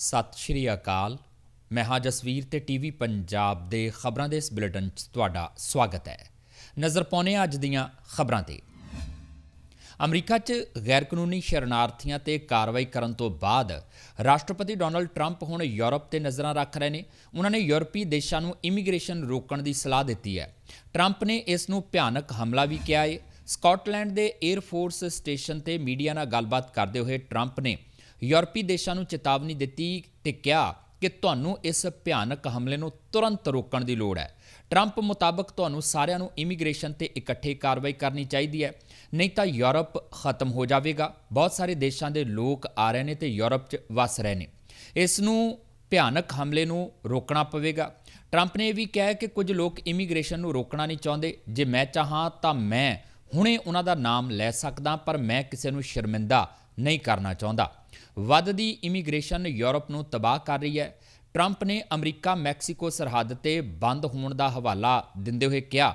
ਸਤਿ ਸ਼੍ਰੀ ਅਕਾਲ। ਮੈਂ ਹਾਂ ਜਸਵੀਰ ਤੇ ਟੀਵੀ ਪੰਜਾਬ ਦੇ ਖਬਰਾਂ ਦੇ ਇਸ ਬੁਲੇਟਿਨ 'ਚ ਤੁਹਾਡਾ ਸਵਾਗਤ ਹੈ। ਨਜ਼ਰ ਪਾਉਂਦੇ ਹਾਂ ਅੱਜ ਦੀਆਂ ਖਬਰਾਂ ਤੇ। ਅਮਰੀਕਾ 'ਚ ਗੈਰਕਾਨੂੰਨੀ ਸ਼ਰਨਾਰਥੀਆਂ ਤੇ ਕਾਰਵਾਈ ਕਰਨ ਤੋਂ ਬਾਅਦ ਰਾਸ਼ਟਰਪਤੀ ਡੋਨਲਡ ਟਰੰਪ ਹੁਣ ਯੂਰਪ ਤੇ ਨਜ਼ਰਾਂ ਰੱਖ ਰਹੇ ਨੇ। ਉਹਨਾਂ ਨੇ ਯੂਰਪੀ ਦੇਸ਼ਾਂ ਨੂੰ ਇਮੀਗ੍ਰੇਸ਼ਨ ਰੋਕਣ ਦੀ ਸਲਾਹ ਦਿੱਤੀ ਹੈ। ਟਰੰਪ ਨੇ ਇਸ ਨੂੰ ਭਿਆਨਕ ਹਮਲਾ ਵੀ ਕਿਹਾ ਹੈ ਸਕਾਟਲੈਂਡ ਦੇ 에ਅਰ ਫੋਰਸ ਸਟੇਸ਼ਨ ਤੇ ਮੀਡੀਆ ਨਾਲ ਗੱਲਬਾਤ ਕਰਦੇ ਹੋਏ ਟਰੰਪ ਨੇ ਯੂਰਪੀ ਦੇਸ਼ਾਂ ਨੂੰ ਚੇਤਾਵਨੀ ਦਿੱਤੀ ਤੇ ਕਿਹਾ ਕਿ ਤੁਹਾਨੂੰ ਇਸ ਭਿਆਨਕ ਹਮਲੇ ਨੂੰ ਤੁਰੰਤ ਰੋਕਣ ਦੀ ਲੋੜ ਹੈ। ਟਰੰਪ ਮੁਤਾਬਕ ਤੁਹਾਨੂੰ ਸਾਰਿਆਂ ਨੂੰ ਇਮੀਗ੍ਰੇਸ਼ਨ ਤੇ ਇਕੱਠੇ ਕਾਰਵਾਈ ਕਰਨੀ ਚਾਹੀਦੀ ਹੈ। ਨਹੀਂ ਤਾਂ ਯੂਰਪ ਖਤਮ ਹੋ ਜਾਵੇਗਾ। ਬਹੁਤ ਸਾਰੇ ਦੇਸ਼ਾਂ ਦੇ ਲੋਕ ਆ ਰਹੇ ਨੇ ਤੇ ਯੂਰਪ 'ਚ ਵਸ ਰਹੇ ਨੇ। ਇਸ ਨੂੰ ਭਿਆਨਕ ਹਮਲੇ ਨੂੰ ਰੋਕਣਾ ਪਵੇਗਾ। ਟਰੰਪ ਨੇ ਇਹ ਵੀ ਕਿਹਾ ਕਿ ਕੁਝ ਲੋਕ ਇਮੀਗ੍ਰੇਸ਼ਨ ਨੂੰ ਰੋਕਣਾ ਨਹੀਂ ਚਾਹੁੰਦੇ। ਜੇ ਮੈਂ ਚਾਹਾਂ ਤਾਂ ਮੈਂ ਹੁਣੇ ਉਹਨਾਂ ਦਾ ਨਾਮ ਲੈ ਸਕਦਾ, ਪਰ ਮੈਂ ਕਿਸੇ ਨੂੰ ਸ਼ਰਮਿੰਦਾ ਨਹੀਂ ਕਰਨਾ ਚਾਹੁੰਦਾ। ਵੱਧਦੀ ਇਮੀਗ੍ਰੇਸ਼ਨ ਯੂਰਪ ਨੂੰ ਤਬਾਹ ਕਰ ਰਹੀ ਹੈ। ਟਰੰਪ ਨੇ ਅਮਰੀਕਾ ਮੈਕਸੀਕੋ ਸਰਹੱਦ ਤੇ ਬੰਦ ਹੋਣ ਦਾ ਹਵਾਲਾ ਦਿੰਦੇ ਹੋਏ ਕਿਹਾ,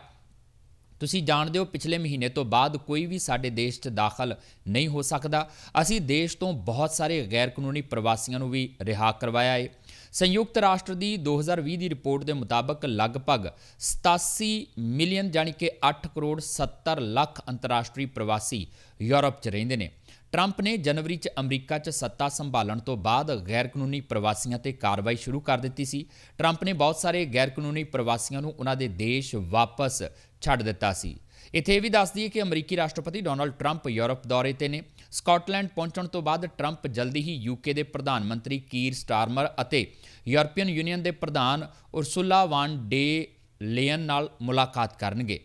ਤੁਸੀਂ ਜਾਣਦੇ ਹੋ, ਪਿਛਲੇ ਮਹੀਨੇ ਤੋਂ ਬਾਅਦ ਕੋਈ ਵੀ ਸਾਡੇ ਦੇਸ਼ 'ਚ ਦਾਖਲ ਨਹੀਂ ਹੋ ਸਕਦਾ। ਅਸੀਂ ਦੇਸ਼ ਤੋਂ ਬਹੁਤ ਸਾਰੇ ਗੈਰ ਕਾਨੂੰਨੀ ਪ੍ਰਵਾਸੀਆਂ ਨੂੰ ਵੀ ਰਿਹਾ ਕਰਵਾਇਆ ਹੈ ਸੰਯੁਕਤ ਰਾਸ਼ਟਰ ਦੀ 2020 ਦੀ ਰਿਪੋਰਟ ਦੇ ਮੁਤਾਬਕ ਲਗਭਗ 87 ਮਿਲੀਅਨ ਜਾਨੀ ਕਿ 8 ਕਰੋੜ 70 ਲੱਖ ਅੰਤਰਰਾਸ਼ਟਰੀ ਪ੍ਰਵਾਸੀ ਯੂਰਪ 'ਚ ਰਹਿੰਦੇ ਨੇ। ਟਰੰਪ ਨੇ ਜਨਵਰੀ 'ਚ ਅਮਰੀਕਾ 'ਚ ਸੱਤਾ ਸੰਭਾਲਣ ਤੋਂ ਬਾਅਦ ਗੈਰ ਕਾਨੂੰਨੀ ਪ੍ਰਵਾਸੀਆਂ ਤੇ ਕਾਰਵਾਈ ਸ਼ੁਰੂ ਕਰ ਦਿੱਤੀ ਸੀ। ਟਰੰਪ ਨੇ ਬਹੁਤ ਸਾਰੇ ਗੈਰ ਕਾਨੂੰਨੀ ਪ੍ਰਵਾਸੀਆਂ ਨੂੰ ਉਹਨਾਂ ਦੇ ਦੇਸ਼ ਵਾਪਸ ਛੱਡ ਦਿੱਤਾ ਸੀ। ਇੱਥੇ ਇਹ ਵੀ ਦੱਸ ਦਈਏ ਕਿ ਅਮਰੀਕੀ ਰਾਸ਼ਟਰਪਤੀ ਡੋਨਲਡ ਟਰੰਪ ਯੂਰਪ ਦੌਰੇ ਤੇ ਨੇ। ਸਕਾਟਲੈਂਡ ਪਹੁੰਚਣ ਤੋਂ ਬਾਅਦ ਟਰੰਪ ਜਲਦੀ ਹੀ ਯੂਕੇ ਦੇ ਪ੍ਰਧਾਨ ਮੰਤਰੀ ਕੀਰ ਸਟਾਰਮਰ ਅਤੇ ਯੂਰਪੀਅਨ ਯੂਨੀਅਨ ਦੇ ਪ੍ਰਧਾਨ ਉਰਸੁਲਾ ਵਾਨ ਡੇ ਲੇਅਨ ਨਾਲ ਮੁਲਾਕਾਤ ਕਰਨਗੇ।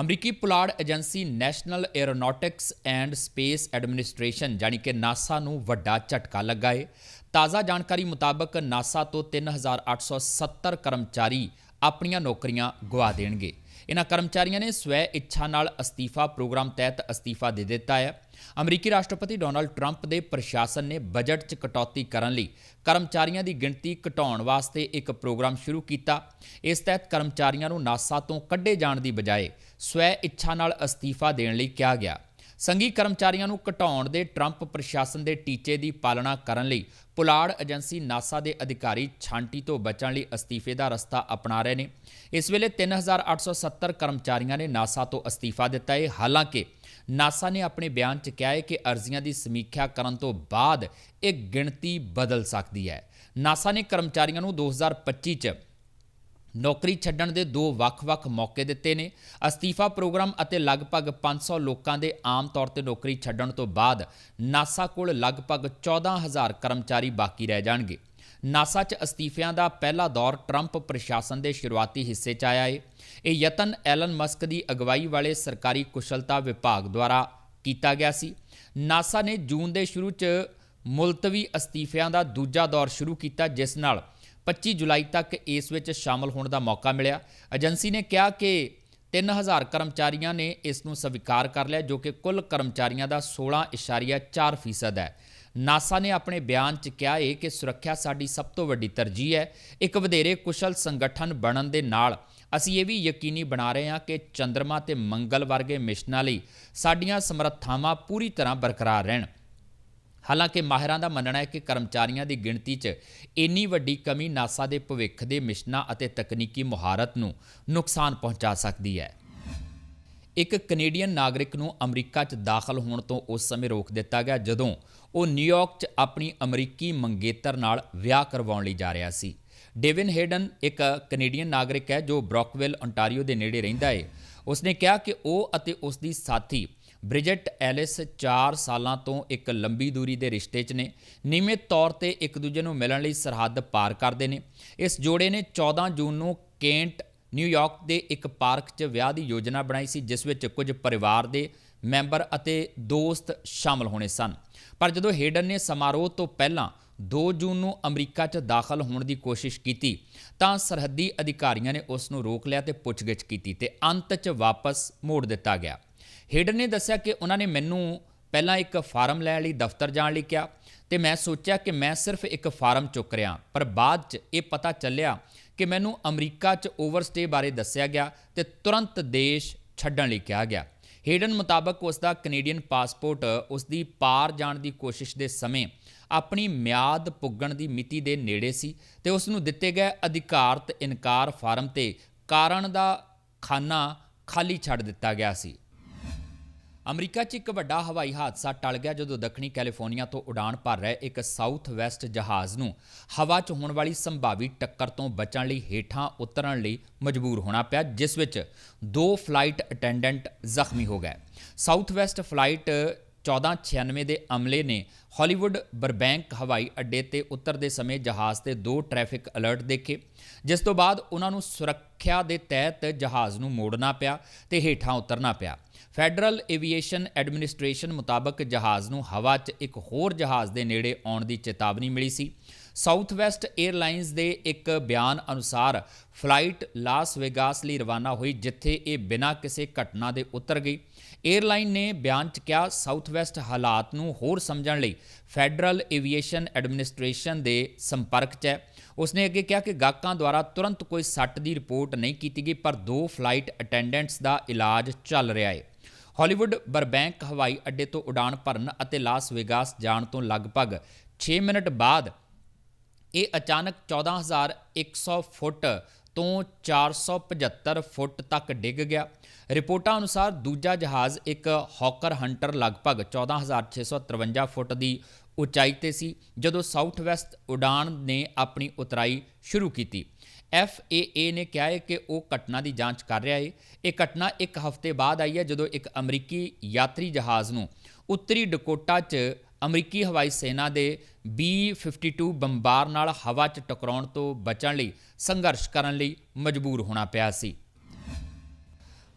ਅਮਰੀਕੀ ਪੁਲਾੜ agency national aeronautics and space administration ਜਾਨੀ ਕਿ ਨਾਸਾ ਨੂੰ ਵੱਡਾ ਝਟਕਾ ਲੱਗਾ ਹੈ ਤਾਜ਼ਾ ਜਾਣਕਾਰੀ ਮੁਤਾਬਕ ਨਾਸਾ ਤੋਂ 3870 ਕਰਮਚਾਰੀ ਆਪਣੀਆਂ ਨੌਕਰੀਆਂ ਗਵਾ ਦੇਣਗੇ। ਇਹਨਾਂ ਕਰਮਚਾਰੀਆਂ ਨੇ ਸਵੈ ਇੱਛਾ ਨਾਲ ਅਸਤੀਫਾ ਪ੍ਰੋਗਰਾਮ ਤਹਿਤ ਅਸਤੀਫਾ ਦੇ ਦਿੱਤਾ ਹੈ। ਅਮਰੀਕੀ ਰਾਸ਼ਟਰਪਤੀ ਡੋਨਲਡ ਟਰੰਪ ਦੇ ਪ੍ਰਸ਼ਾਸਨ ਨੇ ਬਜਟ 'ਚ ਕਟੌਤੀ ਕਰਨ ਲਈ ਕਰਮਚਾਰੀਆਂ ਦੀ ਗਿਣਤੀ ਘਟਾਉਣ ਵਾਸਤੇ ਇੱਕ ਪ੍ਰੋਗਰਾਮ ਸ਼ੁਰੂ ਕੀਤਾ। ਇਸ ਤਹਿਤ ਕਰਮਚਾਰੀਆਂ ਨੂੰ ਨਾਸਾ ਤੋਂ ਕੱਢੇ ਜਾਣ ਦੀ ਬਜਾਏ ਸਵੈ ਇੱਛਾ ਨਾਲ ਅਸਤੀਫਾ ਦੇਣ ਲਈ ਕਿਹਾ ਗਿਆ। ਸੰਘੀ ਕਰਮਚਾਰੀਆਂ ਨੂੰ ਘਟਾਉਣ ਦੇ ਟਰੰਪ ਪ੍ਰਸ਼ਾਸਨ ਦੇ ਟੀਚੇ ਦੀ ਪਾਲਣਾ ਕਰਨ ਲਈ ਪੁਲਾੜ ਏਜੰਸੀ ਨਾਸਾ ਦੇ ਅਧਿਕਾਰੀ ਛਾਂਟੀ ਤੋਂ ਬਚਣ ਲਈ ਅਸਤੀਫੇ ਦਾ ਰਸਤਾ ਅਪਣਾ ਰਹੇ ਨੇ। ਇਸ ਵੇਲੇ 3870 ਕਰਮਚਾਰੀਆਂ ਨੇ ਨਾਸਾ ਤੋਂ ਅਸਤੀਫਾ ਦਿੱਤਾ ਹੈ। ਹਾਲਾਂਕਿ, ਨਾਸਾ ਨੇ ਆਪਣੇ ਬਿਆਨ 'ਚ ਕਿਹਾ ਹੈ ਕਿ ਅਰਜ਼ੀਆਂ ਦੀ ਸਮੀਖਿਆ ਕਰਨ ਤੋਂ ਬਾਅਦ ਇਹ ਗਿਣਤੀ ਬਦਲ ਸਕਦੀ ਹੈ। ਨਾਸਾ ਨੇ ਕਰਮਚਾਰੀਆਂ ਨੂੰ 2025 'ਚ ਨੌਕਰੀ ਛੱਡਣ ਦੇ ਦੋ ਵੱਖ-ਵੱਖ ਮੌਕੇ ਦਿੱਤੇ ਨੇ। ਅਸਤੀਫਾ ਪ੍ਰੋਗਰਾਮ ਅਤੇ ਲਗਭਗ 500 ਲੋਕਾਂ ਦੇ ਆਮ ਤੌਰ ਤੇ ਨੌਕਰੀ ਛੱਡਣ ਤੋਂ ਬਾਅਦ ਨਾਸਾ ਕੋਲ ਲਗਭਗ 14000 ਕਰਮਚਾਰੀ ਬਾਕੀ ਰਹਿ ਜਾਣਗੇ। ਨਾਸਾ 'ਚ ਅਸਤੀਫਿਆਂ ਦਾ ਪਹਿਲਾ ਦੌਰ ਟਰੰਪ ਪ੍ਰਸ਼ਾਸਨ ਦੇ ਸ਼ੁਰੂਆਤੀ ਹਿੱਸੇ 'ਚ ਆਇਆ ਏ। ਇਹ ਯਤਨ ਐਲਨ ਮਸਕ ਦੀ ਅਗਵਾਈ ਵਾਲੇ ਸਰਕਾਰੀ ਕੁਸ਼ਲਤਾ ਵਿਭਾਗ ਦੁਆਰਾ ਕੀਤਾ ਗਿਆ ਸੀ। ਨਾਸਾ ਨੇ ਜੂਨ ਦੇ ਸ਼ੁਰੂ 'ਚ ਮੁਲਤਵੀ ਅਸਤੀਫਿਆਂ ਦਾ ਦੂਜਾ ਦੌਰ ਸ਼ੁਰੂ ਕੀਤਾ, ਜਿਸ ਨਾਲ 25 ਜੁਲਾਈ ਤੱਕ ਇਸ ਵਿੱਚ ਸ਼ਾਮਲ ਹੋਣ ਦਾ ਮੌਕਾ ਮਿਲਿਆ। ਏਜੰਸੀ ਨੇ ਕਿਹਾ ਕਿ 3000 ਕਰਮਚਾਰੀਆਂ ਨੇ ਇਸ ਨੂੰ ਸਵੀਕਾਰ ਕਰ ਲਿਆ, ਜੋ ਕਿ ਕੁੱਲ ਕਰਮਚਾਰੀਆਂ ਦਾ 16.4% ਹੈ। ਨਾਸਾ ਨੇ ਆਪਣੇ ਬਿਆਨ 'ਚ ਕਿਹਾ ਹੈ ਕਿ ਸੁਰੱਖਿਆ ਸਾਡੀ ਸਭ ਤੋਂ ਵੱਡੀ ਤਰਜੀਹ ਹੈ। ਇੱਕ ਵਧੇਰੇ ਕੁਸ਼ਲ ਸੰਗਠਨ ਬਣਨ ਦੇ ਨਾਲ ਅਸੀਂ ਇਹ ਵੀ ਯਕੀਨੀ ਬਣਾ ਰਹੇ ਹਾਂ ਕਿ ਚੰ드ਰਮਾ ਤੇ ਮੰਗਲ ਵਰਗੇ ਮਿਸ਼ਨਾਂ ਲਈ ਸਾਡੀਆਂ ਸਮਰੱਥਾਵਾਂ ਪੂਰੀ ਤਰ੍ਹਾਂ ਬਰਕਰਾਰ ਰਹਿਣ। ਹਾਲਾਂਕਿ ਮਾਹਿਰਾਂ ਦਾ ਮੰਨਣਾ ਹੈ ਕਿ ਕਰਮਚਾਰੀਆਂ ਦੀ ਗਿਣਤੀ 'ਚ ਇੰਨੀ ਵੱਡੀ ਕਮੀ ਨਾਸਾ ਦੇ ਭਵਿੱਖ ਦੇ ਮਿਸ਼ਨਾਂ ਅਤੇ ਤਕਨੀਕੀ ਮੁਹਾਰਤ ਨੂੰ ਨੁਕਸਾਨ ਪਹੁੰਚਾ ਸਕਦੀ ਹੈ। ਇੱਕ ਕੈਨੇਡੀਅਨ ਨਾਗਰਿਕ ਨੂੰ ਅਮਰੀਕਾ 'ਚ ਦਾਖਲ ਹੋਣ ਤੋਂ ਉਸ ਸਮੇਂ ਰੋਕ ਦਿੱਤਾ ਗਿਆ ਜਦੋਂ ਉਹ ਨਿਊਯਾਰਕ 'ਚ ਆਪਣੀ ਅਮਰੀਕੀ ਮੰਗੇਤਰ ਨਾਲ ਵਿਆਹ ਕਰਵਾਉਣ ਲਈ ਜਾ ਰਿਹਾ ਸੀ। ਡੇਵਿਨ ਹੇਡਨ ਇੱਕ ਕੈਨੇਡੀਅਨ ਨਾਗਰਿਕ ਹੈ ਜੋ ਬ੍ਰੌਕਵਿਲ ਓਨਟਾਰੀਓ ਦੇ ਨੇੜੇ ਰਹਿੰਦਾ ਹੈ। ਉਸਨੇ ਕਿਹਾ ਕਿ ਉਹ ਅਤੇ ਉਸ ਦੀ ਸਾਥੀ ਬ੍ਰਿਜਟ ਐਲਿਸ 4 ਸਾਲਾਂ ਤੋਂ ਇੱਕ ਲੰਬੀ ਦੂਰੀ ਦੇ ਰਿਸ਼ਤੇ 'ਚ ਨੇ। ਨਿਯਮਿਤ ਤੌਰ ਤੇ ਇੱਕ ਦੂਜੇ ਨੂੰ ਮਿਲਣ ਲਈ ਸਰਹੱਦ ਪਾਰ ਕਰਦੇ ਨੇ। ਇਸ ਜੋੜੇ ਨੇ 14 ਜੂਨ ਨੂੰ ਕੇਂਟ ਨਿਊਯਾਰਕ ਦੇ ਇੱਕ ਪਾਰਕ 'ਚ ਵਿਆਹ ਦੀ ਯੋਜਨਾ ਬਣਾਈ ਸੀ, ਜਿਸ ਵਿੱਚ ਕੁਝ ਪਰਿਵਾਰ ਦੇ ਮੈਂਬਰ ਅਤੇ ਦੋਸਤ ਸ਼ਾਮਲ ਹੋਣੇ ਸਨ। ਪਰ ਜਦੋਂ ਹੇਡਨ ਨੇ ਸਮਾਰੋਹ ਤੋਂ ਪਹਿਲਾਂ 2 ਜੂਨ ਨੂੰ ਅਮਰੀਕਾ 'ਚ ਦਾਖਲ ਹੋਣ ਦੀ ਕੋਸ਼ਿਸ਼ ਕੀਤੀ, ਤਾਂ ਸਰਹੱਦੀ ਅਧਿਕਾਰੀਆਂ ਨੇ ਉਸ ਨੂੰ ਰੋਕ ਲਿਆ ਤੇ ਪੁੱਛਗਿੱਛ ਕੀਤੀ ਤੇ ਅੰਤ 'ਚ ਵਾਪਸ ਮੋੜ ਦਿੱਤਾ ਗਿਆ। ਹੇਡਨ ਨੇ ਦੱਸਿਆ ਕਿ ਉਹਨਾਂ ਨੇ ਮੈਨੂੰ ਪਹਿਲਾਂ ਇੱਕ ਫਾਰਮ ਲੈਣ ਲਈ ਦਫ਼ਤਰ ਜਾਣ ਲਈ ਕਿਹਾ ਤੇ ਮੈਂ ਸੋਚਿਆ ਕਿ ਮੈਂ ਸਿਰਫ ਇੱਕ ਫਾਰਮ ਚੁੱਕ ਰਿਹਾ, ਪਰ ਬਾਅਦ 'ਚ ਇਹ ਪਤਾ ਚੱਲਿਆ ਕਿ ਮੈਨੂੰ ਅਮਰੀਕਾ 'ਚ ਓਵਰਸਟੇ ਬਾਰੇ ਦੱਸਿਆ ਗਿਆ ਤੇ ਤੁਰੰਤ ਦੇਸ਼ ਛੱਡਣ ਲਈ ਕਿਹਾ ਗਿਆ। ਹੇਡਨ ਮੁਤਾਬਕ ਉਸ ਦਾ ਕੈਨੇਡੀਅਨ ਪਾਸਪੋਰਟ, ਉਸ ਦੀ ਪਾਰ ਜਾਣ ਦੀ ਕੋਸ਼ਿਸ਼ ਦੇ ਸਮੇਂ ਆਪਣੀ ਮਿਆਦ ਪੁੱਗਣ ਦੀ ਮਿਤੀ ਦੇ ਨੇੜੇ ਸੀ ਤੇ ਉਸ ਨੂੰ ਦਿੱਤੇ ਗਏ ਅਧਿਕਾਰਤ ਇਨਕਾਰ ਫਾਰਮ ਤੇ ਕਾਰਨ ਦਾ ਖਾਨਾ ਖਾਲੀ ਛੱਡ ਦਿੱਤਾ ਗਿਆ ਸੀ। ਅਮਰੀਕਾ 'ਚ ਇੱਕ ਵੱਡਾ ਹਵਾਈ ਹਾਦਸਾ ਟਲ ਗਿਆ ਜਦੋਂ ਦੱਖਣੀ ਕੈਲੀਫੋਰਨੀਆ ਤੋਂ ਉਡਾਣ ਭਰ ਰਿਹਾ ਇੱਕ ਸਾਊਥ ਵੈਸਟ ਜਹਾਜ਼ ਨੂੰ ਹਵਾ 'ਚ ਹੋਣ ਵਾਲੀ ਸੰਭਾਵੀ ਟੱਕਰ ਤੋਂ ਬਚਣ ਲਈ ਹੇਠਾਂ ਉਤਰਨ ਲਈ ਮਜਬੂਰ ਹੋਣਾ ਪਿਆ, ਜਿਸ ਵਿੱਚ ਦੋ ਫਲਾਈਟ ਅਟੈਂਡੈਂਟ ਜ਼ਖਮੀ ਹੋ ਗਏ। ਸਾਊਥ ਵੈਸਟ ਫਲਾਈਟ 1496 ਦੇ ਅਮਲੇ ਨੇ ਹਾਲੀਵੁੱਡ, ਬਰਬੈਂਕ, ਹਵਾਈ ਅੱਡੇ ਤੇ ਉਤਰਦੇ ਸਮੇਂ ਜਹਾਜ਼ ਤੇ ਦੋ ਟ੍ਰੈਫਿਕ ਅਲਰਟ ਦੇਖੇ, ਜਿਸ ਤੋਂ ਬਾਅਦ ਉਹਨਾਂ ਨੂੰ ਸੁਰੱਖਿਆ ਦੇ ਤਹਿਤ ਜਹਾਜ਼ ਨੂੰ ਮੋੜਨਾ ਪਿਆ ਤੇ ਹੇਠਾਂ ਉਤਰਨਾ ਪਿਆ। ਫੈਡਰਲ ਏਵੀਏਸ਼ਨ ਐਡਮਿਨਿਸਟ੍ਰੇਸ਼ਨ ਮੁਤਾਬਕ ਜਹਾਜ਼ ਨੂੰ ਹਵਾ 'ਚ ਇੱਕ ਹੋਰ ਜਹਾਜ਼ ਦੇ ਨੇੜੇ ਆਉਣ ਦੀ ਚੇਤਾਵਨੀ ਮਿਲੀ ਸੀ। ਸਾਊਥ ਵੈਸਟ 에ਅਰਲਾਈਨਸ ਦੇ ਇੱਕ ਬਿਆਨ ਅਨੁਸਾਰ ਫਲਾਈਟ ਲਾਸ ਵੇਗਾਸ ਲਈ ਰਵਾਨਾ ਹੋਈ, ਜਿੱਥੇ ਇਹ ਬਿਨਾਂ ਕਿਸੇ ਘਟਨਾ ਦੇ ਉਤਰ ਗਈ। ਏਅਰਲਾਈਨ ਨੇ ਬਿਆਨ 'ਚ ਕਿਹਾ ਸਾਊਥ ਵੈਸਟ ਹਾਲਾਤ ਨੂੰ ਹੋਰ ਸਮਝਣ ਲਈ ਫੈਡਰਲ ਏਵੀਏਸ਼ਨ ਐਡਮਿਨਿਸਟ੍ਰੇਸ਼ਨ ਦੇ ਸੰਪਰਕ 'ਚ ਹੈ। ਉਸਨੇ ਅੱਗੇ ਕਿਹਾ ਕਿ ਗਾਹਕਾਂ ਦੁਆਰਾ ਤੁਰੰਤ ਕੋਈ ਸੱਟ ਦੀ ਰਿਪੋਰਟ ਨਹੀਂ ਕੀਤੀ ਗਈ, ਪਰ ਦੋ ਫਲਾਈਟ ਅਟੈਂਡੈਂਟਸ ਦਾ ਇਲਾਜ ਚੱਲ ਰਿਹਾ ਹੈ। ਹਾਲੀਵੁੱਡ ਬਰਬੈਂਕ ਹਵਾਈ ਅੱਡੇ ਤੋਂ ਉਡਾਣ ਭਰਨ ਅਤੇ ਲਾਸ ਵੇਗਾਸ ਜਾਣ ਤੋਂ ਲਗਭਗ 6 ਮਿੰਟ ਬਾਅਦ ਇਹ ਅਚਾਨਕ 14100 ਫੁੱਟ ਤੋਂ 475 ਫੁੱਟ ਤੱਕ ਡਿੱਗ ਗਿਆ। ਰਿਪੋਰਟਾਂ ਅਨੁਸਾਰ ਦੂਜਾ ਜਹਾਜ਼ ਇੱਕ ਹੌਕਰ ਹੰਟਰ ਲਗਭਗ 14653 ਫੁੱਟ ਦੀ ਉਚਾਈ ਤੇ ਸੀ, ਜਦੋਂ ਸਾਊਥ ਵੈਸਟ ਉਡਾਣ ਨੇ ਆਪਣੀ ਉਤਰਾਈ ਸ਼ੁਰੂ ਕੀਤੀ। FAA ਨੇ ਕਿਹਾ ਹੈ ਕਿ ਉਹ ਘਟਨਾ ਦੀ ਜਾਂਚ ਕਰ ਰਿਹਾ ਹੈ ਇਹ ਘਟਨਾ ਇੱਕ ਹਫ਼ਤੇ ਬਾਅਦ ਆਈ ਹੈ ਜਦੋਂ ਇੱਕ ਅਮਰੀਕੀ ਯਾਤਰੀ ਜਹਾਜ਼ ਨੂੰ ਉੱਤਰੀ ਡਕੋਟਾ 'ਚ ਅਮਰੀਕੀ ਹਵਾਈ ਸੈਨਾ ਦੇ B-52 ਬੰਬਾਰ ਨਾਲ ਹਵਾ 'ਚ ਟਕਰਾਉਣ ਤੋਂ ਬਚਣ ਲਈ ਸੰਘਰਸ਼ ਕਰਨ ਲਈ ਮਜਬੂਰ ਹੋਣਾ ਪਿਆ ਸੀ।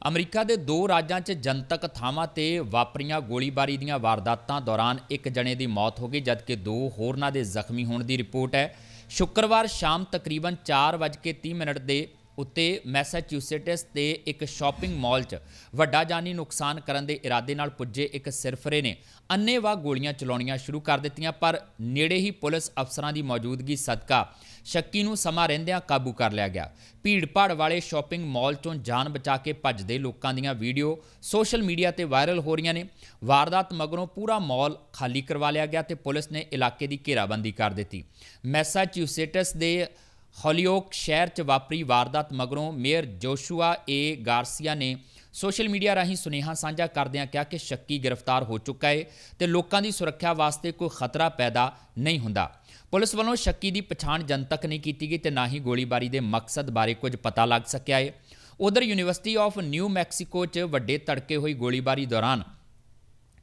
ਅਮਰੀਕਾ ਦੇ ਦੋ ਰਾਜਾਂ 'ਚ ਜਨਤਕ ਥਾਵਾਂ ਤੇ ਵਾਪਰੀਆਂ ਗੋਲੀਬਾਰੀ ਦੀਆਂ ਵਾਰਦਾਤਾਂ ਦੌਰਾਨ ਇੱਕ ਜਣੇ ਦੀ ਮੌਤ ਹੋ ਗਈ, ਜਦਕਿ ਦੋ ਹੋਰਨਾਂ ਦੇ ਜ਼ਖਮੀ ਹੋਣ ਦੀ ਰਿਪੋਰਟ ਹੈ। ਸ਼ੁੱਕਰਵਾਰ ਸ਼ਾਮ ਤਕਰੀਬਨ 4:30 ਮਿੰਟ ਦੇ ਉੱਤੇ ਮੈਸਾਚਿਊਸੇਟਸ ਦੇ ਇੱਕ ਸ਼ਾਪਿੰਗ ਮਾਲ 'ਚ ਵੱਡਾ ਜਾਨੀ ਨੁਕਸਾਨ ਕਰਨ ਦੇ ਇਰਾਦੇ ਨਾਲ ਪੁੱਜੇ ਇੱਕ ਸਿਰਫਰੇ ਨੇ। ਅੰਨ੍ਹੇਵਾਹ ਗੋਲੀਆਂ ਚਲਾਉਣੀਆਂ ਸ਼ੁਰੂ ਕਰ ਦਿੱਤੀਆਂ, ਪਰ ਨੇੜੇ ਹੀ ਪੁਲਿਸ ਅਫਸਰਾਂ ਦੀ ਮੌਜੂਦਗੀ ਸਦਕਾ ਸ਼ੱਕੀ ਨੂੰ ਸਮਾਂ ਰਹਿੰਦਿਆਂ ਕਾਬੂ ਕਰ ਲਿਆ ਗਿਆ। ਭੀੜ-ਭਾੜ ਵਾਲੇ ਸ਼ਾਪਿੰਗ ਮਾਲ 'ਚੋਂ ਜਾਨ ਬਚਾ ਕੇ ਭੱਜਦੇ ਲੋਕਾਂ ਦੀਆਂ ਵੀਡੀਓ ਸੋਸ਼ਲ ਮੀਡੀਆ ਤੇ ਵਾਇਰਲ ਹੋ ਰਹੀਆਂ ਨੇ। ਵਾਰਦਾਤ ਮਗਰੋਂ ਪੂਰਾ ਮਾਲ ਖਾਲੀ ਕਰਵਾ ਲਿਆ ਗਿਆ ਤੇ ਪੁਲਿਸ ਨੇ ਇਲਾਕੇ ਦੀ ਘੇਰਾਬੰਦੀ ਕਰ ਦਿੱਤੀ। ਮੈਸਾਚਿਊਸੇਟਸ ਦੇ ਹੌਲੀਓਕ ਸ਼ਹਿਰ 'ਚ ਵਾਪਰੀ ਵਾਰਦਾਤ ਮਗਰੋਂ ਮੇਅਰ ਜੋਸ਼ੂਆ ਏ ਗਾਰਸੀਆ ਨੇ ਸੋਸ਼ਲ ਮੀਡੀਆ ਰਾਹੀਂ ਸੁਨੇਹਾ ਸਾਂਝਾ ਕਰਦਿਆਂ ਕਿਹਾ ਕਿ ਸ਼ੱਕੀ ਗ੍ਰਿਫਤਾਰ ਹੋ ਚੁੱਕਾ ਹੈ ਤੇ ਲੋਕਾਂ ਦੀ ਸੁਰੱਖਿਆ ਵਾਸਤੇ ਕੋਈ ਖਤਰਾ ਪੈਦਾ ਨਹੀਂ ਹੁੰਦਾ। ਪੁਲਿਸ ਵੱਲੋਂ ਸ਼ੱਕੀ ਦੀ ਪਛਾਣ ਜਨਤਕ ਨਹੀਂ ਕੀਤੀ ਗਈ ਤੇ ਨਾ ਹੀ ਗੋਲੀਬਾਰੀ ਦੇ ਮਕਸਦ ਬਾਰੇ ਕੁਝ ਪਤਾ ਲੱਗ ਸਕਿਆ ਹੈ ਉਧਰ ਯੂਨੀਵਰਸਿਟੀ ਆਫ ਨਿਊ ਮੈਕਸੀਕੋ 'ਚ ਵੱਡੇ ਤੜਕੇ ਹੋਈ ਗੋਲੀਬਾਰੀ ਦੌਰਾਨ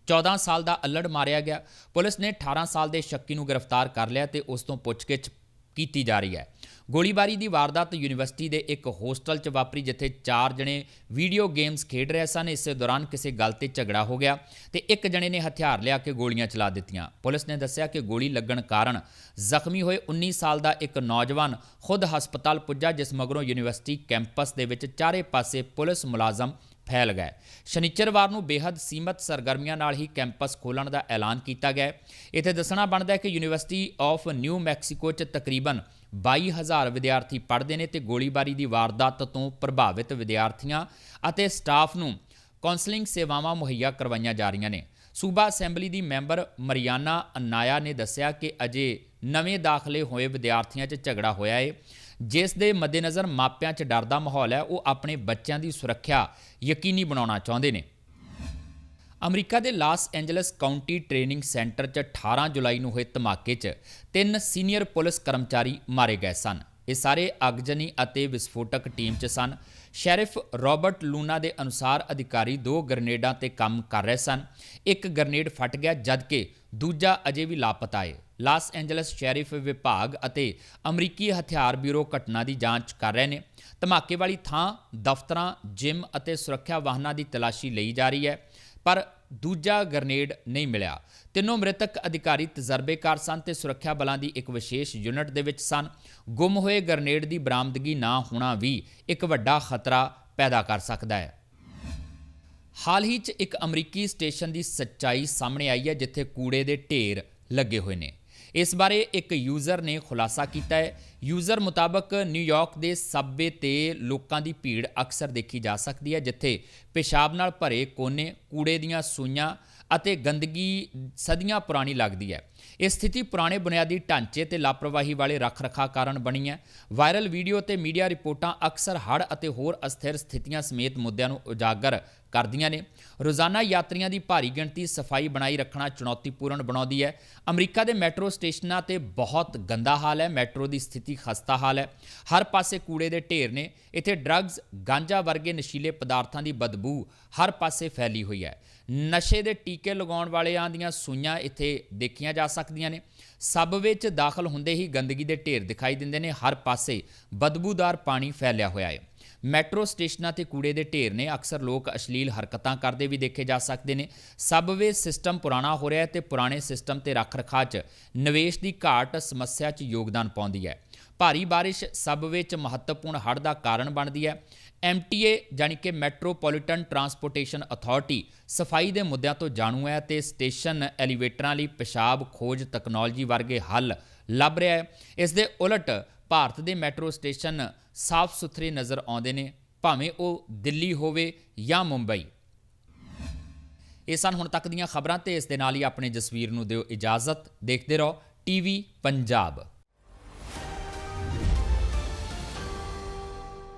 14 ਸਾਲ ਦਾ ਅੱਲੜ ਮਾਰਿਆ ਗਿਆ। ਪੁਲਿਸ ਨੇ 18 ਸਾਲ ਦੇ ਸ਼ੱਕੀ ਨੂੰ ਗ੍ਰਿਫਤਾਰ ਕਰ ਲਿਆ ਤੇ ਉਸ ਤੋਂ ਪੁੱਛਗਿੱਛ ਕੀਤੀ ਜਾ ਰਹੀ ਹੈ। ਗੋਲੀਬਾਰੀ ਦੀ ਵਾਰਦਾਤ ਯੂਨੀਵਰਸਿਟੀ ਦੇ ਇੱਕ ਹੋਸਟਲ 'ਚ ਵਾਪਰੀ, ਜਿੱਥੇ ਚਾਰ ਜਣੇ ਵੀਡੀਓ ਗੇਮਸ ਖੇਡ ਰਹੇ ਸਨ। ਇਸੇ ਦੌਰਾਨ ਕਿਸੇ ਗੱਲ ਤੇ ਝਗੜਾ ਹੋ ਗਿਆ ਤੇ ਇੱਕ ਜਣੇ ਨੇ ਹਥਿਆਰ ਲਿਆ ਕੇ ਗੋਲੀਆਂ ਚਲਾ ਦਿੱਤੀਆਂ। ਪੁਲਿਸ ਨੇ ਦੱਸਿਆ ਕਿ ਗੋਲੀ ਲੱਗਣ ਕਾਰਨ ਜ਼ਖਮੀ ਹੋਏ 19 ਸਾਲ ਦਾ ਇੱਕ ਨੌਜਵਾਨ ਖੁਦ ਹਸਪਤਾਲ ਪੁੱਜਾ, ਜਿਸ ਮਗਰੋਂ ਯੂਨੀਵਰਸਿਟੀ ਕੈਂਪਸ ਦੇ ਵਿੱਚ ਚਾਰੇ ਪਾਸੇ ਪੁਲਿਸ ਮੁਲਾਜ਼ਮ ਫੈਲ ਗਏ। ਸ਼ਨੀਚਰਵਾਰ ਨੂੰ ਬੇहद ਸੀਮਤ ਸਰਗਰਮੀਆਂ ਨਾਲ ਹੀ ਕੈਂਪਸ ਖੋਲਣ ਦਾ ਐਲਾਨ ਕੀਤਾ ਗਿਆ। ਇੱਥੇ ਦੱਸਣਾ ਬਣਦਾ ਹੈ ਕਿ ਯੂਨੀਵਰਸਿਟੀ ਆਫ ਨਿਊ ਮੈਕਸੀਕੋ 'ਚ ਤਕਰੀਬਨ 22000 ਵਿਦਿਆਰਥੀ ਪੜ੍ਹਦੇ ਨੇ ਤੇ ਗੋਲੀਬਾਰੀ ਦੀ ਵਾਰਦਾਤ ਤੋਂ ਪ੍ਰਭਾਵਿਤ ਵਿਦਿਆਰਥੀਆਂ ਅਤੇ ਸਟਾਫ ਨੂੰ ਕਾਉਂਸਲਿੰਗ ਸੇਵਾਵਾਂ ਮੁਹੱਈਆ ਕਰਵਾਈਆਂ ਜਾ ਰਹੀਆਂ ਨੇ। ਸੂਬਾ ਅਸੈਂਬਲੀ ਦੀ ਮੈਂਬਰ ਮਰੀਆਨਾ ਅਨਾਇਆ ਨੇ ਦੱਸਿਆ ਕਿ ਅਜੇ ਨਵੇਂ ਦਾਖਲੇ ਹੋਏ ਵਿਦਿਆਰਥੀਆਂ 'ਚ ਝਗੜਾ ਹੋਇਆ ਏ। ਜਿਸ ਦੇ ਮੱਦੇਨਜ਼ਰ ਮਾਪਿਆਂ 'ਚ ਡਰ ਦਾ ਮਾਹੌਲ ਹੈ। ਉਹ ਆਪਣੇ ਬੱਚਿਆਂ ਦੀ ਸੁਰੱਖਿਆ ਯਕੀਨੀ ਬਣਾਉਣਾ ਚਾਹੁੰਦੇ ਨੇ। ਅਮਰੀਕਾ ਦੇ Los Angeles county training center 'ਚ 18 ਜੁਲਾਈ ਨੂੰ ਹੋਏ ਧਮਾਕੇ 'ਚ ਤਿੰਨ ਸੀਨੀਅਰ ਪੁਲਿਸ ਕਰਮਚਾਰੀ ਮਾਰੇ ਗਏ ਸਨ। ਇਹ ਸਾਰੇ ਅਗਜਨੀ ਅਤੇ ਵਿਸਫੋਟਕ ਟੀਮ 'ਚ ਸਨ। ਸ਼ੈਰਿਫ ਰਾਬਰਟ ਲੂਨਾ ਦੇ ਅਨੁਸਾਰ ਅਧਿਕਾਰੀ ਦੋ ਗ੍ਰਨੇਡਾਂ ਤੇ ਕੰਮ ਕਰ ਰਹੇ ਸਨ। ਇੱਕ ਗ੍ਰਨੇਡ ਫਟ ਗਿਆ ਜਦਕਿ ਦੂਜਾ ਅਜੇ ਵੀ ਲਾਪਤਾ ਹੈ ਲਾਸ ਐਂਜਲਸ ਸ਼ੈਰਿਫ ਵਿਭਾਗ ਅਤੇ ਅਮਰੀਕੀ ਹਥਿਆਰ ਬਿਊਰੋ ਘਟਨਾ ਦੀ ਜਾਂਚ ਕਰ ਰਹੇ ਨੇ। ਧਮਾਕੇ ਵਾਲੀ ਥਾਂ ਦਫ਼ਤਰਾਂ, ਜਿਮ ਅਤੇ ਸੁਰੱਖਿਆ ਵਾਹਨਾਂ ਦੀ ਤਲਾਸ਼ੀ ਲਈ ਜਾ ਰਹੀ ਹੈ। ਪਰ ਦੂਜਾ ਗ੍ਰਨੇਡ ਨਹੀਂ ਮਿਲਿਆ। ਤਿੰਨੋਂ ਮ੍ਰਿਤਕ ਅਧਿਕਾਰੀ ਤਜਰਬੇਕਾਰ ਸਨ ਤੇ ਸੁਰੱਖਿਆ ਬਲਾਂ ਦੀ ਇੱਕ ਵਿਸ਼ੇਸ਼ ਯੂਨਿਟ ਦੇ ਵਿੱਚ ਸਨ। ਗੁੰਮ ਹੋਏ ਗ੍ਰਨੇਡ ਦੀ ਬਰਾਮਦਗੀ ਨਾ ਹੋਣਾ ਵੀ ਇੱਕ ਵੱਡਾ ਖਤਰਾ ਪੈਦਾ ਕਰ ਸਕਦਾ ਹੈ। ਹਾਲ ਹੀ 'ਚ ਇੱਕ ਅਮਰੀਕੀ ਸਟੇਸ਼ਨ ਦੀ ਸੱਚਾਈ ਸਾਹਮਣੇ ਆਈ ਹੈ, ਜਿੱਥੇ ਕੂੜੇ ਦੇ ਢੇਰ ਲੱਗੇ ਹੋਏ ਨੇ। ਇਸ ਬਾਰੇ ਇੱਕ ਯੂਜ਼ਰ ਨੇ ਖੁਲਾਸਾ ਕੀਤਾ ਹੈ ਯੂਜ਼ਰ ਮੁਤਾਬਕ ਨਿਊਯਾਰਕ ਦੇ ਸਬਵੇ ਤੇ ਲੋਕਾਂ ਦੀ ਭੀੜ ਅਕਸਰ ਦੇਖੀ ਜਾ ਸਕਦੀ ਹੈ, ਜਿੱਥੇ ਪਿਸ਼ਾਬ ਨਾਲ ਭਰੇ ਕੋਨੇ, ਕੂੜੇ ਦੀਆਂ ਸੂਈਆਂ ਅਤੇ ਗੰਦਗੀ ਸਦੀਆਂ ਪੁਰਾਣੀ ਲੱਗਦੀ ਹੈ। ਇਹ ਸਥਿਤੀ ਪੁਰਾਣੇ ਬੁਨਿਆਦੀ ਢਾਂਚੇ ਤੇ ਲਾਪਰਵਾਹੀ ਵਾਲੇ ਰੱਖ-ਰਖਾਅ ਕਾਰਨ ਬਣੀ ਹੈ। ਵਾਇਰਲ ਵੀਡੀਓ ਤੇ ਮੀਡੀਆ ਰਿਪੋਰਟਾਂ ਅਕਸਰ ਹੜ੍ਹ ਅਤੇ ਹੋਰ ਅਸਥਿਰ ਸਥਿਤੀਆਂ ਸਮੇਤ ਮੁੱਦਿਆਂ ਨੂੰ ਉਜਾਗਰ ਕਰਦੀਆਂ ਨੇ। ਰੋਜ਼ਾਨਾ ਯਾਤਰੀਆਂ ਦੀ ਭਾਰੀ ਗਿਣਤੀ ਸਫ਼ਾਈ ਬਣਾਈ ਰੱਖਣਾ ਚੁਣੌਤੀਪੂਰਨ ਬਣਾਉਂਦੀ ਹੈ। ਅਮਰੀਕਾ ਦੇ ਮੈਟਰੋ ਸਟੇਸ਼ਨਾਂ ਤੇ ਬਹੁਤ ਗੰਦਾ ਹਾਲ ਹੈ। ਮੈਟਰੋ ਦੀ ਸਥਿਤੀ ਖਸਤਾ ਹਾਲ ਹੈ? ਹਰ ਪਾਸੇ ਕੂੜੇ ਦੇ ਢੇਰ ਨੇ। ਇੱਥੇ ਡਰੱਗਸ ਗਾਂਜਾ ਵਰਗੇ ਨਸ਼ੀਲੇ ਪਦਾਰਥਾਂ ਦੀ ਬਦਬੂ ਹਰ ਪਾਸੇ ਫੈਲੀ ਹੋਈ ਹੈ। ਨਸ਼ੇ ਦੇ ਟੀਕੇ ਲਗਾਉਣ ਵਾਲਿਆਂ ਦੀਆਂ ਸੂਈਆਂ ਇੱਥੇ ਦੇਖੀਆਂ ਜਾ ਸਕਦੀਆਂ ਨੇ। ਸਬਵੇ 'ਚ ਦਾਖਲ ਹੁੰਦੇ ਹੀ ਗੰਦਗੀ ਦੇ ਢੇਰ ਦਿਖਾਈ ਦਿੰਦੇ ਨੇ। ਹਰ ਪਾਸੇ ਬਦਬੂਦਾਰ ਪਾਣੀ ਫੈਲਿਆ ਹੋਇਆ ਹੈ। ਮੈਟਰੋ ਸਟੇਸ਼ਨਾਂ ਤੇ ਕੂੜੇ ਦੇ ਢੇਰ ਨੇ। ਅਕਸਰ ਲੋਕ ਅਸ਼ਲੀਲ ਹਰਕਤਾਂ ਕਰਦੇ ਵੀ ਦੇਖੇ ਜਾ ਸਕਦੇ ਨੇ। ਸਬਵੇ ਸਿਸਟਮ ਪੁਰਾਣਾ ਹੋ ਰਿਹਾ ਹੈ ਤੇ ਪੁਰਾਣੇ ਸਿਸਟਮ ਤੇ ਰੱਖ-ਰਖਾਅ 'ਚ ਨਿਵੇਸ਼ ਦੀ ਘਾਟ ਸਮੱਸਿਆ 'ਚ ਯੋਗਦਾਨ ਪਾਉਂਦੀ ਹੈ। ਭਾਰੀ ਬਾਰਿਸ਼ ਸਬਵੇ 'ਚ ਮਹੱਤਵਪੂਰਨ ਹੜ੍ਹ ਦਾ ਕਾਰਨ ਬਣਦੀ ਹੈ। ਐਮਟੀਏ ਜਾਨੀ ਕਿ ਮੈਟਰੋਪੋਲੀਟਨ ਟਰਾਂਸਪੋਰਟੇਸ਼ਨ ਅਥਾਰਟੀ ਸਫ਼ਾਈ ਦੇ ਮੁੱਦਿਆਂ ਤੋਂ ਜਾਣੂ ਹੈ ਤੇ ਸਟੇਸ਼ਨ ਐਲੀਵੇਟਰਾਂ ਲਈ ਪਿਸ਼ਾਬ ਖੋਜ ਤਕਨਾਲੋਜੀ ਵਰਗੇ ਹੱਲ ਲੱਭ ਰਿਹਾ ਹੈ। ਇਸ ਦੇ ਉਲਟ ਭਾਰਤ ਦੇ ਮੈਟਰੋ ਸਟੇਸ਼ਨ ਸਾਫ਼ ਸੁਥਰੇ ਨਜ਼ਰ ਆਉਂਦੇ ਨੇ, ਭਾਵੇਂ ਉਹ ਦਿੱਲੀ ਹੋਵੇ ਜਾਂ ਮੁੰਬਈ। ਇਹ ਸਨ ਹੁਣ ਤੱਕ ਦੀਆਂ ਖਬਰਾਂ ਤੇ ਇਸ ਦੇ ਨਾਲ ਹੀ ਆਪਣੇ ਜਸਵੀਰ ਨੂੰ ਦਿਓ ਇਜਾਜ਼ਤ। ਦੇਖਦੇ ਰਹੋ ਟੀਵੀ ਪੰਜਾਬ।